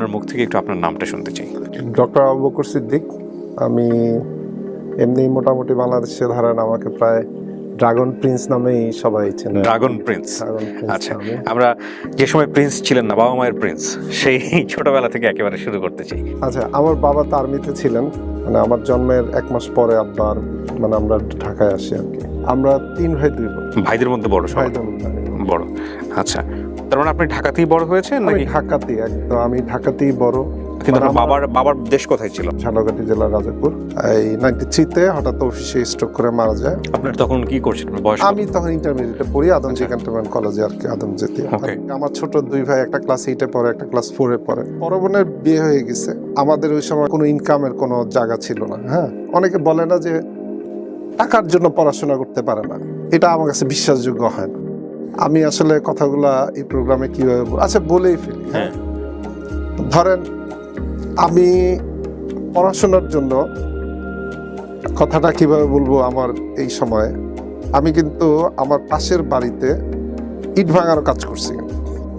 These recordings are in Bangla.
আপনার মুখ থেকে একটু আপনার নামটা শুনতে চাই। ডক্টর আবু বকর সিদ্দিক আমি এমনি মোটামুটি বাংলাদেশে ধরেন আমাকে প্রায় ড্রাগন প্রিন্স নামেই সবাই চেনে। Dragon prince. আচ্ছা আমরা যে সময় প্রিন্স ছিলেন না বাবা মায়ের প্রিন্স সেই ছোটবেলা থেকে একেবারে শুরু করতে চাই। আচ্ছা আমার বাবা তো আর্মিতে ছিলেন মানে আমার জন্মের এক মাস পরে আব্বার মানে আমরা ঢাকায় আসি আর কি। আমরা তিন ভাই দুই ভাইদের মধ্যে বড় সবাই। বড়। আচ্ছা তার মানে আপনি ঢাকাতেই বড় হয়েছেন নাকি? ঢাকাতেই একদম আমি ঢাকাতেই বড়। কিন্তু মানে আমার- বাবার বাবার দেশ কোথায় ছিল? ঝালকাঠি জেলার রাজাপুর। এই নাইনটি থ্রিতে হঠাৎ অফিসে স্ট্রোক করে মারা যায়। আপনার তখন কি করছেন আপনার বয়স আমি তখন ইন্টারমিডিয়েটে পড়ি আদমজি ক্যান্টনমেন্ট কলেজে আর কি আদমজিতে. আমার ছোট দুই ভাই একটা ক্লাস এইটে পড়ে একটা ক্লাস ফোরে পড়ে। বড় বোনের বিয়ে হয়ে গেছে। আমাদের ওই সময় কোনো ইনকামের কোনো জায়গা ছিল না হ্যাঁ? অনেকে বলে না যে টাকার জন্য পড়াশোনা করতে পারে না। এটা আমার কাছে বিশ্বাসযোগ্য হয় না। আমি আসলে কথাগুলা এই প্রোগ্রামে কীভাবে আচ্ছা বলেই ফেলি হ্যাঁ? ধরেন আমি পড়াশোনার জন্য কথাটা কীভাবে বলব আমার এই সময়ে? আমি কিন্তু আমার পাশের বাড়িতে ইট ভাঙারও কাজ করছি।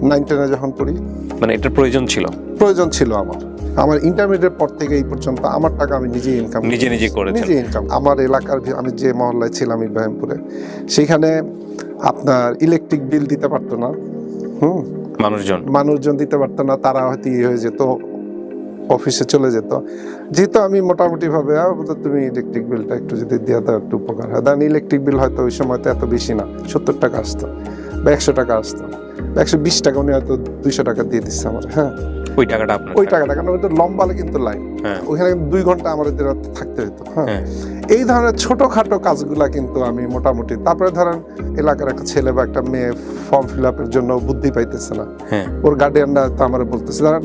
নাইন টেনে যখন পড়ি মানে এটার প্রয়োজন ছিল? প্রয়োজন ছিল আমার। আমার ইন্টারমিডিয়েট পর থেকে এই পর্যন্ত আমার টাকা আমি নিজে ইনকাম নিজে নিজে করেছেন। নিজে ইনকাম আমার এলাকার আমি যে মহল্লায় ছিলাম ইব্রাহিমপুরে সেখানে আপনার ইলেকট্রিক বিল দিতে পারতো না। হুম? মানুষজন। মানুষজন দিতে পারতো না তারা হয়তো ইয়ে হয়ে যেত অফিসে চলে যেত। যেহেতু আমি মোটামুটি ভাবে তুমি ইলেকট্রিক বিলটা একটু যদি দিয়ে দাও একটু উপকার হয়। দেন ইলেকট্রিক বিল হয়তো ওই সময় তো এত বেশি না সত্তর টাকা আসতো। বা একশো টাকা আসতো। বা একশো বিশ টাকা উনি হয়তো দুইশো টাকা দিয়ে দিচ্ছে আমার হ্যাঁ? ওই টাকাটা আপনার ওই টাকাটা কারণ ওইটা লম্বালে কিন্তু লাইন হ্যাঁ। কিন্তু দুই ঘণ্টা আমাদের থাকতে হতো হ্যাঁ? হ্যাঁ। এই ধরনের ছোটখাটো কাজগুলা কিন্তু আমি মোটামুটি তারপরে ধরেন এলাকার একটা ছেলে বা একটা মেয়ে ফর্ম ফিল আপের জন্য বুদ্ধি পাইতেছে না। হ্যাঁ। ওর গার্ডিয়ানরা তো আমার বলতেছে ধরেন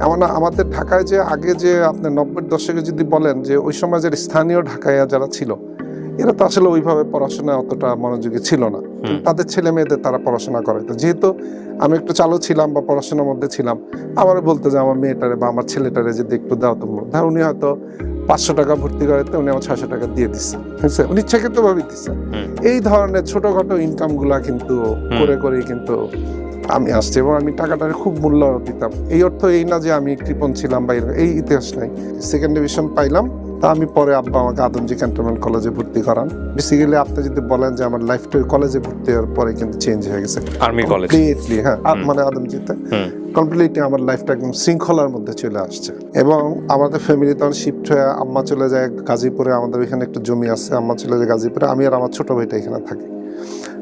এমন আমাদের ঢাকায় যে আগে যে আপনার নব্বই দশকে যদি বলেন যে ওই সমাজের স্থানীয় ঢাকায় যারা ছিল এরা তো আসলে ওইভাবে পড়াশোনায় অতটা মনোযোগী ছিল না। তাদের ছেলে মেয়েদের তারা পড়াশোনা করে। তো যেহেতু আমি একটু চালু ছিলাম বা পড়াশোনার মধ্যে ছিলাম আমার বলতে যে আমার মেয়েটারে বা আমার ছেলেটারে যদি একটু দাও তোমরা ধর উনি হয়তো পাঁচশো টাকা ভর্তি করাতে উনি আমার ছয়শো টাকা দিয়ে দিচ্ছে হয়েছে উনি ইচ্ছাকৃত ভাবে দিচ্ছে এই ধরনের ছোটখাটো ইনকামগুলা কিন্তু করে করেই কিন্তু আমি আসছি এবং আমি টাকাটার খুব মূল্য দিতাম। এই অর্থ এই না যে আমি কৃপণ ছিলাম বা এই ইতিহাস নাই। সেকেন্ড ডিভিশন পাইলাম। তা আমি পরে আব্বা আমাকে আদমজি ক্যান্টনমেন্ট কলেজে ভর্তি করান। বেসিক্যালি আপনি যদি বলেন যে আমার লাইফটা কলেজে ভর্তি হওয়ার পরে কিন্তু চেঞ্জ হয়ে গেছে। আর্মি কলেজ কমপ্লিটলি হ্যাঁ মানে আদমজিতে। কমপ্লিটলি আমার লাইফটা একদম শৃঙ্খলার মধ্যে চলে আসছে। এবং আমাদের ফ্যামিলি তখন শিফট হয়ে আম্মা চলে যায় গাজীপুরে আমাদের এখানে একটা জমি আছে আম্মা চলে যায় গাজীপুরে। আমি আর আমার ছোট ভাইটা এখানে থাকি।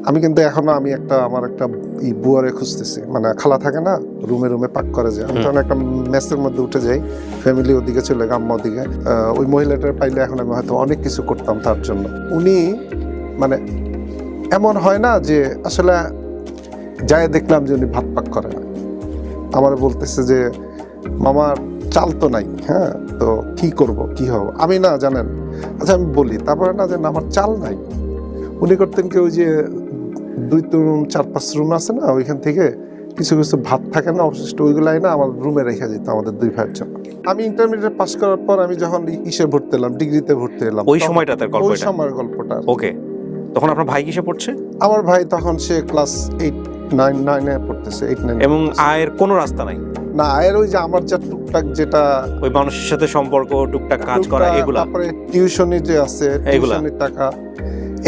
আমি কিন্তু এখনও আমি একটা আমার একটা ই বুয়ারে খুঁজতেছি। মানে খালা থাকে না রুমে রুমে পাক করে যায় আমি তখন একটা মেসের মধ্যে উঠে যাই ফ্যামিলি ওদিকে চলে গেছে আম্মা ওদিকে। ওই মহিলাটার পাইলে এখন আমি হয়তো অনেক কিছু করতাম তার জন্য। উনি মানে এমন হয় না যে আসলে যাই দেখলাম যে উনি ভাত পাক করে না। আমার বলতেছে যে মামার চাল তো নাই হ্যাঁ? তো কি করব কি হব? আমি না জানেন আচ্ছা আমি বলি তারপরে না জানেন আমার চাল নাই। উনি করতেন কি ওই যে দুই তিন রুম চার পাঁচ রুম আছে না ওইখান থেকে কিছু কিছু ভাত থাকে না অবশিষ্ট ওইগুলাই না আমার রুমে রেখে দিত আমাদের দুই ভাইয়ের জন্য। আমি ইন্টারমিডিয়েট পাস করার পর আমি যখন ইসে ভর্তি এলাম ডিগ্রিতে ভর্তি এলাম ওই সময়টাতে ওই সময়ের গল্পটা। ওকে তখন আপনার ভাই কিসে পড়ছে? আমার ভাই তখন সে ক্লাস এইট নাইন নাইনে পড়তেছে এইট নাইন এবং আয়ের কোনো রাস্তা নাই? না আয়ের ওই যে আমার যা টুকটাক যেটা ওই মানুষের সাথে সম্পর্ক টুকটাক কাজ করা এগুলা? তারপরে টিউশনি যে আছে। টিউশনির টাকা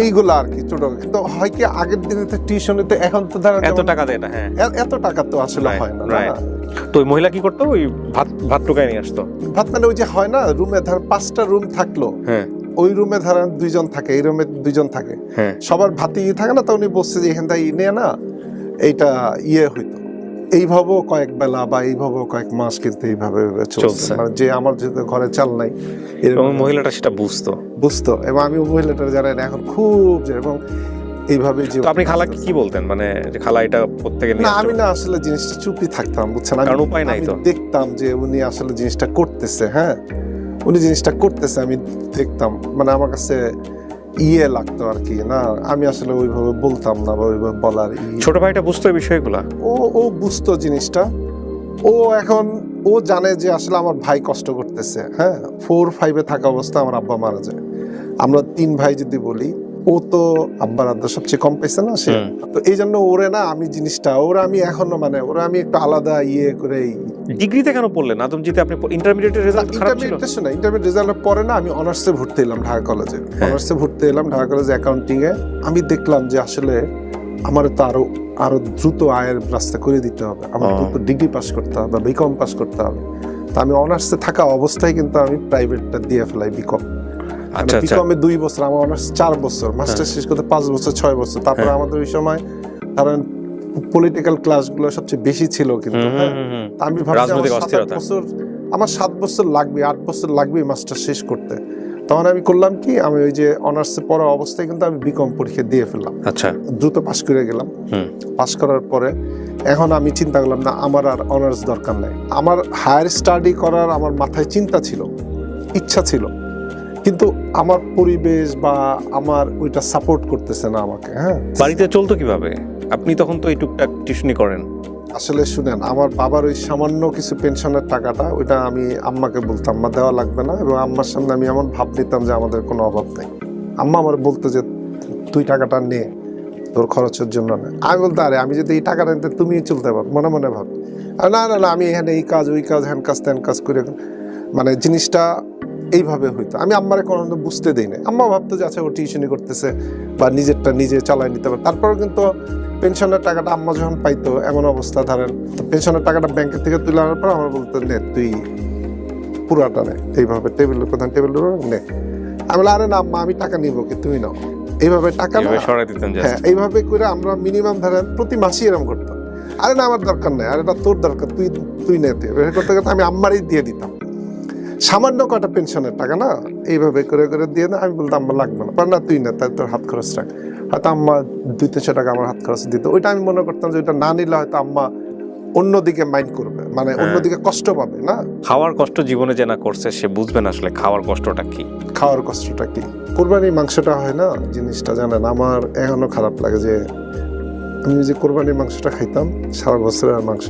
এইগুলা আর কি ছোট। কিন্তু হয় কি আগের দিনে তো টিউশনিতে এখন তো ধরেন এত টাকা দেয় না হ্যাঁ। এত টাকা তো আসলে হয় না. তো ওই মহিলা কি করতো? ওই ভাত ভাত টুকায় নিয়ে আসতো। ভাত মানে ওই যে হয় না রুমে ধর পাঁচটা রুম থাকল হ্যাঁ। ওই রুমে ধরেন দুইজন থাকে এই রুমে দুইজন থাকে। হ্যাঁ। সবার ভাতি ইয়ে থাকে না তো উনি বসছে যে এখান থেকে নিয়ে না। এইটা ইয়ে হইতো। এইভাবেও কয়েক বেলা বা এইভাবেও কয়েক মাস কিন্তু এইভাবে চলছে। মানে যে আমার যেহেতু ঘরে চাল নাই এবং মহিলাটা সেটা বুঝতো। বুঝতো। এবং আমি ওই মহিলাটার জানেন এখন খুব এবং এইভাবে যে আপনি খালাকে কি বলতেন? মানে খালা এটা প্রত্যেকে না আমি না আসলে জিনিসটা চুপই থাকতাম বুঝছেন? আমি- কারণ উপায় নাই তো। দেখতাম যে উনি আসলে জিনিসটা করতেছে হ্যাঁ? উনি জিনিসটা করতেছে আমি দেখতাম। মানে আমার কাছে ইয়ে লাগতো আর কি না? আমি আসলে ওইভাবে বলতাম না বা ওইভাবে বলার ছোট ভাইটা বুঝতো বিষয়গুলা? ও ও বুঝতো জিনিসটা। ও এখন ও জানে যে আসলে আমার ভাই কষ্ট করতেছে হ্যাঁ? ফোর ফাইভে থাকা অবস্থা আমার আব্বা মারা যায়। আমরা তিন ভাই যদি বলি ও তো আব্বার আব্বা সবচেয়ে কম পাইছে না সে? তো এই জন্য ওরে না আমি জিনিসটা ওরা আমি এখনও মানে ওরা আমি একটু আলাদা ইয়ে করে ডিগ্রিতে কেন পড়লেন? আদমজিতে আপনি ইন্টারমিডিয়েটের রেজাল্ট খারাপ ছিল। ইন্টারমিডিয়েট না ইন্টারমিডিয়েট রেজাল্টের পরে না আমি অনার্সে ভর্তি এলাম ঢাকা কলেজে হ্যাঁ। অনার্সে ভর্তি এলাম ঢাকা কলেজে অ্যাকাউন্টিং এ আমি দেখলাম যে আসলে আমার তো আরও আরও দ্রুত আয়ের রাস্তা করে দিতে হবে। আমার। দ্রুত ডিগ্রি পাস করতে হবে বিকম পাস করতে হবে। তা আমি অনার্সে থাকা অবস্থায় কিন্তু আমি প্রাইভেটটা দিয়ে ফেলাই বিকম আচ্ছা আচ্ছা। বিকমে দুই বছর আমার অনার্স চার বছর মাস্টার শেষ করতে পাঁচ বছর ছয় বছর। তারপরে হ্যাঁ। আমাদের ওই সময় কারণ পলিটিক্যাল ক্লাসগুলো সবচেয়ে বেশি ছিল কিন্তু হ্যাঁ? আমি ভাবছি আমার সাত বছর আমার সাত বছর লাগবে আট বছর লাগবে মাস্টার শেষ করতে। তখন আমি করলাম কি আমি ওই যে অনার্সে পড়া অবস্থায় কিন্তু আমি বিকম পরীক্ষা দিয়ে ফেললাম। আচ্ছা। দ্রুত পাশ করে গেলাম। পাশ করার পরে এখন আমি চিন্তা করলাম না আমার আর অনার্স দরকার নাই। আমার হায়ার স্টাডি করার আমার মাথায় চিন্তা ছিল ইচ্ছা ছিল। কিন্তু আমার পরিবেশ বা আমার ওইটা সাপোর্ট করতেছে না আমাকে হ্যাঁ? বাড়িতে চলতো কীভাবে? আপনি তখন তো এই টুকটাক টিউশনি করেন। আসলে শুনেন, আমার বাবার ওই সামান্য কিছু পেনশনের টাকাটা, ওইটা আমি আম্মাকে বলতাম আম্মা দেওয়া লাগবে না। এবং আম্মার সামনে আমি এমন ভাব নিতাম যে আমাদের কোনো অভাব নেই। আম্মা আমার বলতো যে, তুই টাকাটা নে, তোর খরচের জন্য না। আমি বলতে আরে, আমি যদি এই টাকাটা নিতে তুমি চলতে পারো। মনে মনে ভাব। না না না, আমি এখানে এই কাজ, ওই কাজ হ্যান কাজ, ত্যান কাজ করে মানে জিনিসটা এইভাবে হইতো। আমি আম্মারে কোনো বুঝতে দেই না আম্মা ভাবতো যে আচ্ছা ও টিউশনি করতেছে বা নিজেরটা নিজে চালায় নিতে পারে। তারপরে কিন্তু পেনশনের টাকাটা আম্মা যখন পাইতো এমন অবস্থা ধরেন তো পেনশনের টাকাটা ব্যাংকের থেকে তুলে আনার পর আমার বলতো নে তুই পুরাটা নে এইভাবে টেবিলের প্রধান টেবিলের উপর নে। আমি আরে না আম্মা আমি টাকা নিব কি তুমি নাও। এইভাবে টাকা হ্যাঁ এইভাবে করে আমরা মিনিমাম ধরেন প্রতি মাসে এরকম করতাম। আরে না আমার দরকার নেই। আরে এটা তোর দরকার তুই তুই নে। করতে করতে আমি আম্মারই দিয়ে দিতাম। সামান্য কটা পেনশনের টাকা না এইভাবে করে করে দিয়ে না আমি বলতাম আম্মা লাগবে না। না তুই না তাই তোর হাত খরচ রাখ। হয়তো আম্মা দুই তিনশো টাকা আমার হাত খরচ দিত। ওইটা আমি মনে করতাম যে ওইটা না নিলে হয়তো আম্মা অন্যদিকে মাইন্ড করবে মানে হ্যাঁ। অন্যদিকে কষ্ট পাবে না? খাওয়ার কষ্ট জীবনে যে না করছে সে বুঝবে না আসলে খাওয়ার কষ্টটা কি। খাওয়ার কষ্টটা কি? কোরবানির মাংসটা হয় না? জিনিসটা জানেন আমার এখনও খারাপ লাগে যে আমি যে কোরবানির মাংসটা খাইতাম সারা বছর আর মাংস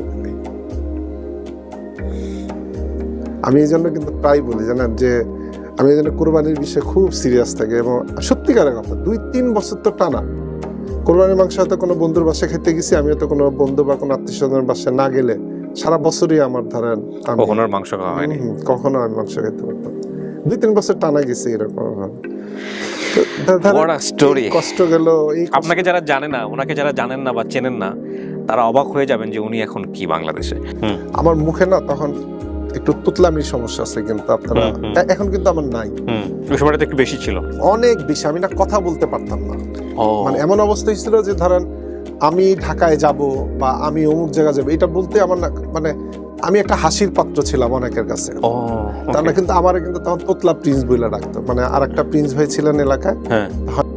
আমি এই জন্য কিন্তু প্রায় বলি জানেন যে আমি এই জন্য কোরবানির বিষয়ে খুব সিরিয়াস থাকি এবং সত্যিকারের কথা দুই তিন বছর তো টানা। কোরবানির মাংস হয়তো কোনো বন্ধুর বাসায় খেতে গেছি আমি হয়তো কোনো বন্ধু বা কোনো আত্মীয় স্বজনের বাসায় না গেলে সারা বছরই আমার ধরেন কখনো মাংস খাওয়া হয়নি? কখনো আমি মাংস খেতে পারতাম দুই তিন বছর টানা গেছে এরকম. এই কষ্ট গেল আপনাকে যারা জানে না ওনাকে যারা জানেন না বা চেনেন না তারা অবাক হয়ে যাবেন যে উনি এখন কি বাংলাদেশে। আমার মুখে না তখন একটু তুতলামির সমস্যা আছে কিন্তু আপনারা এখন কিন্তু আমার নাই। ওই সময়টা একটু বেশি ছিল। অনেক বেশি আমি না কথা বলতে পারতাম না। মানে এমন অবস্থা ছিল যে ধরেন আমি ঢাকায় যাব বা আমি অমুক জায়গায় যাব এটা বলতে আমার না মানে আমি একটা হাসির পাত্র ছিলাম অনেকের কাছে। ও তাহলে কিন্তু আমার কিন্তু তখন তোতলা প্রিন্স বইলা ডাকতো। মানে আর একটা প্রিন্স ভাই ছিলেন এলাকায়। হ্যাঁ।